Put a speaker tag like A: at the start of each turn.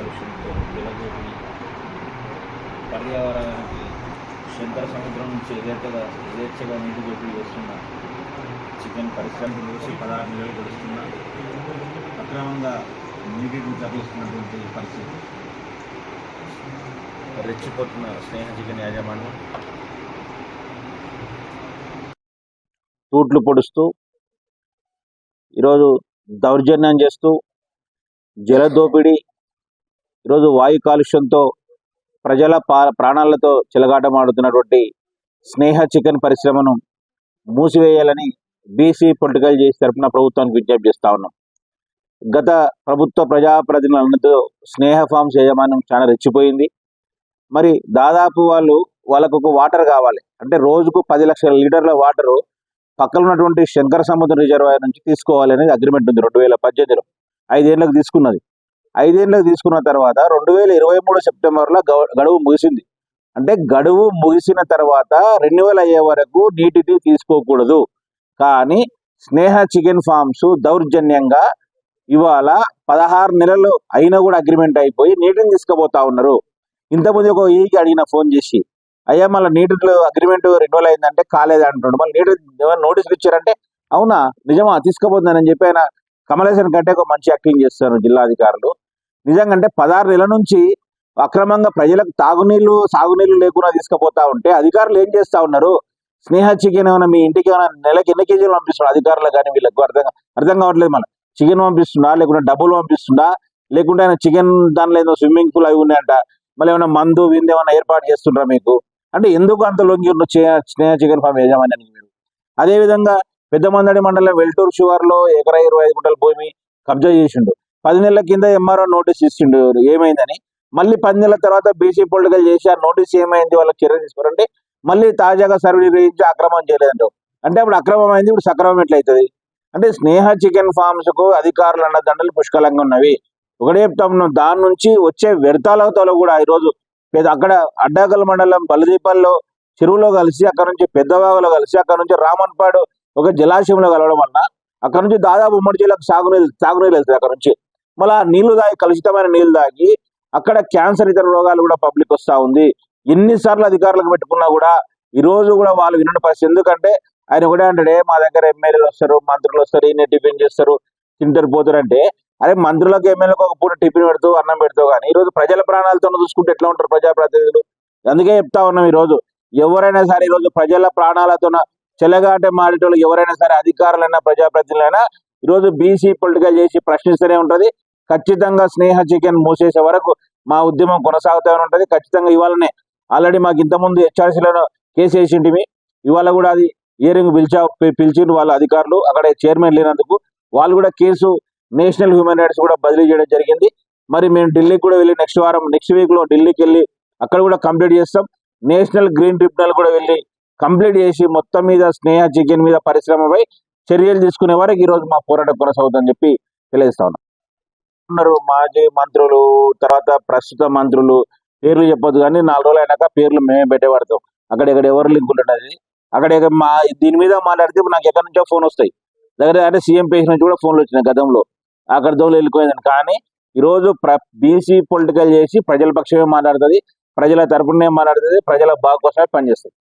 A: కాలుష్యంతో జలదోపిడి పర్యావరణానికి శంకర సముద్రం నుంచి ఎదేర్చగా ఎదేర్చగా నీటి దోపిడీ చేస్తున్న చికెన్ పరిశ్రమ నుంచి పదహారు నెలలు గడుస్తున్న అక్రమంగా నీటిని తరలిస్తున్నటువంటి పరిస్థితి రెచ్చిపోతున్న స్నేహ చికెన్ యాజమాన్యం తూట్లు పొడుస్తూ ఈరోజు దౌర్జన్యం చేస్తూ జల దోపిడీ ఈరోజు వాయు కాలుష్యంతో ప్రజల పా ప్రాణాలతో చిలగాటమాడుతున్నటువంటి స్నేహ చికెన్ పరిశ్రమను మూసివేయాలని బీసీ పొలిటికల్ చేసి తరఫున ప్రభుత్వానికి విజ్ఞప్తి చేస్తా ఉన్నాం. గత ప్రభుత్వ ప్రజాప్రతినిధులతో స్నేహ ఫార్మ్స్ యాజమాన్యం చాలా రెచ్చిపోయింది. మరి దాదాపు వాళ్ళు వాళ్ళకు ఒక వాటర్ కావాలి. అంటే రోజుకు పది లక్షల లీటర్ల వాటరు పక్కన ఉన్నటువంటి శంకర సముద్ర రిజర్వాయర్ నుంచి తీసుకోవాలి అనేది అగ్రిమెంట్ ఉంది రెండు వేల పద్దెనిమిదిలో. ఐదేళ్ళకు తీసుకున్నది. ఐదేళ్ళకు తీసుకున్న తర్వాత రెండు వేల ఇరవై మూడు సెప్టెంబర్లో గడువు ముగిసింది. అంటే గడువు ముగిసిన తర్వాత రెన్యువల్ అయ్యే వరకు నీటిని తీసుకోకూడదు. కానీ స్నేహ చికెన్ ఫార్మ్స్ దౌర్జన్యంగా ఇవాళ పదహారు నెలలు అయినా కూడా అగ్రిమెంట్ అయిపోయి నీటిని తీసుకుపోతా ఉన్నారు. ఇంతకుముందు ఒక ఈకి అడిగిన ఫోన్ చేసి అయ్యా మళ్ళీ నీటిలో అగ్రిమెంట్ రెన్యువల్ అయిందంటే కాలేదు? అంటున్నాడు మళ్ళీ నీటి నోటీసులు ఇచ్చారంటే అవునా నిజమా తీసుకుపోతుందని చెప్పి ఆయన కమలేశ్వరం కంటే ఒక మంచి యాక్టింగ్ చేస్తారు జిల్లా అధికారులు నిజంగా అంటే పదహారు నెలల నుంచి అక్రమంగా ప్రజలకు తాగునీళ్ళు సాగునీళ్ళు లేకుండా తీసుకుపోతా ఉంటే అధికారులు ఏం చేస్తా ఉన్నారు? స్నేహ చికెన్ ఏమైనా మీ ఇంటికి ఏమైనా నెలకి ఎన్ని కేజీలు పంపిస్తున్నారు అధికారులు కానీ వీళ్ళకు అర్థం అర్థం కావట్లేదు మన చికెన్ పంపిస్తుందా? లేకుంటే డబ్బులు పంపిస్తుందా? లేకుంటే ఆయన చికెన్ దానిలో ఏదో స్విమ్మింగ్ పూల్ అవి ఉన్నాయంట. మళ్ళీ ఏమైనా మందు విందు ఏమైనా ఏర్పాటు చేస్తుండ్రా మీకు? అంటే ఎందుకు అంత లొంగి స్నేహ చికెన్ ఫామ్ యజమాన్యానికి మీరు? అదేవిధంగా పెద్దమందడి మండలం వెల్టూరు షుగర్లో ఎకరా ఇరవై ఐదు గుంటల భూమి కబ్జా చేసిండు. పది నెలల కింద ఎంఆర్ఓ నోటీస్ ఇచ్చిండు ఏమైందని? మళ్ళీ పది నెలల తర్వాత బీసీ పొలిటికల్ చేసి ఆ నోటీస్ ఏమైంది? వాళ్ళకి చర్య తీసుకోరంటే మళ్ళీ తాజాగా సర్వే నిర్వహించి అక్రమం చేయలేదు అంటే అప్పుడు అక్రమం అయింది ఇప్పుడు సక్రమం ఎట్లయితుంది? అంటే స్నేహ చికెన్ ఫార్మ్స్కు అధికారులు అన్న దండలు పుష్కలంగా ఉన్నవి. ఒకటే చెప్తాం దాని నుంచి వచ్చే వ్యర్థాలతో కూడా ఈరోజు అక్కడ అడ్డాకల్ మండలం బలదీపాల్లో చెరువులో కలిసి అక్కడ నుంచి పెద్దవాగులో కలిసి అక్కడ నుంచి రామన్పాడు ఒక జలాశయంలో కలవడం వల్ల అక్కడ నుంచి దాదాపు ఉమ్మడి జిల్లాకు సాగునీళ్ళు సాగునీళ్ళు వెళ్తాయి అక్కడ నుంచి. మళ్ళీ నీళ్ళు తాగి కలుషితమైన నీళ్ళు తాగి అక్కడ క్యాన్సర్ ఇతర రోగాలు కూడా పబ్లిక్ వస్తా ఉంది. ఎన్నిసార్లు అధికారులకు పెట్టుకున్నా కూడా ఈ రోజు కూడా వాళ్ళు వినని పరిస్థితి. ఎందుకంటే ఆయన కూడా అంటాడే మా దగ్గర ఎమ్మెల్యేలు వస్తారు మంత్రులు వస్తారు ఈయన టిఫిన్ చేస్తారు తింటారు పోతారు అంటే అరే మంత్రులకు ఎమ్మెల్యేలకు ఒక పూట టిఫిన్ పెడుతూ అన్నం పెడుతూ కానీ ఈ రోజు ప్రజల ప్రాణాలతో చూసుకుంటే ఎట్లా ఉంటారు ప్రజాప్రతినిధులు? అందుకే చెప్తా ఉన్నాం ఈ రోజు. ఎవరైనా సరే ఈ రోజు ప్రజల ప్రాణాలతో చెలగాట మాడేటోళ్ళు ఎవరైనా సరే అధికారులైనా ప్రజాప్రతినిధులైనా ఈ రోజు బీసీ పొలిటికల్ చేసి ప్రశ్నిస్తూనే ఉంటది. ఖచ్చితంగా స్నేహ చికెన్ మూసేసే వరకు మా ఉద్యమం కొనసాగుతూనే ఉంటుంది. ఖచ్చితంగా ఇవాళనే ఆల్రెడీ మాకు ఇంతకుముందు హెచ్ఆర్సీలో కేసు వేసింటిమి. ఇవాళ కూడా అది ఇయరింగ్ పిలిచా పిలిచిండు వాళ్ళ అధికారులు. అక్కడ చైర్మన్ లేనందుకు వాళ్ళు కూడా కేసు నేషనల్ హ్యూమన్ రైట్స్ కూడా బదిలీ చేయడం జరిగింది. మరి మేము ఢిల్లీకి కూడా వెళ్ళి నెక్స్ట్ వారం నెక్స్ట్ వీక్లో ఢిల్లీకి వెళ్ళి అక్కడ కూడా కంప్లీట్ చేస్తాం. నేషనల్ గ్రీన్ ట్రిబ్యునల్ కూడా వెళ్ళి కంప్లీట్ చేసి మొత్తం మీద స్నేహ చికెన్ మీద పరిశ్రమపై చర్యలు తీసుకునే వరకు ఈ రోజు మా పోరాటం కొనసాగుతుందని చెప్పి తెలియజేస్తా ఉన్నాం. ఉన్నారు మాజీ మంత్రులు తర్వాత ప్రస్తుత మంత్రులు పేర్లు చెప్పొద్దు కానీ నాలుగు రోజులు అయినాక పేర్లు మేమే పెట్టేవాడతాం అక్కడ ఇక్కడ ఎవరు లింకులు ఉండదు. అక్కడ మా దీని మీద మాట్లాడితే నాకు ఎక్కడి నుంచో ఫోన్ వస్తాయి. దగ్గర అంటే సీఎం పేజ్ నుంచి కూడా ఫోన్లు వచ్చినాయి గతంలో. అక్కడ దోలు వెళ్ళిపోయిందని కానీ ఈ రోజు ప్ర బీసీ పొలిటికల్ చేసి ప్రజల పక్షమే మాట్లాడుతుంది. ప్రజల తరపునే మాట్లాడుతుంది. ప్రజల బాగు కోసమే పనిచేస్తుంది.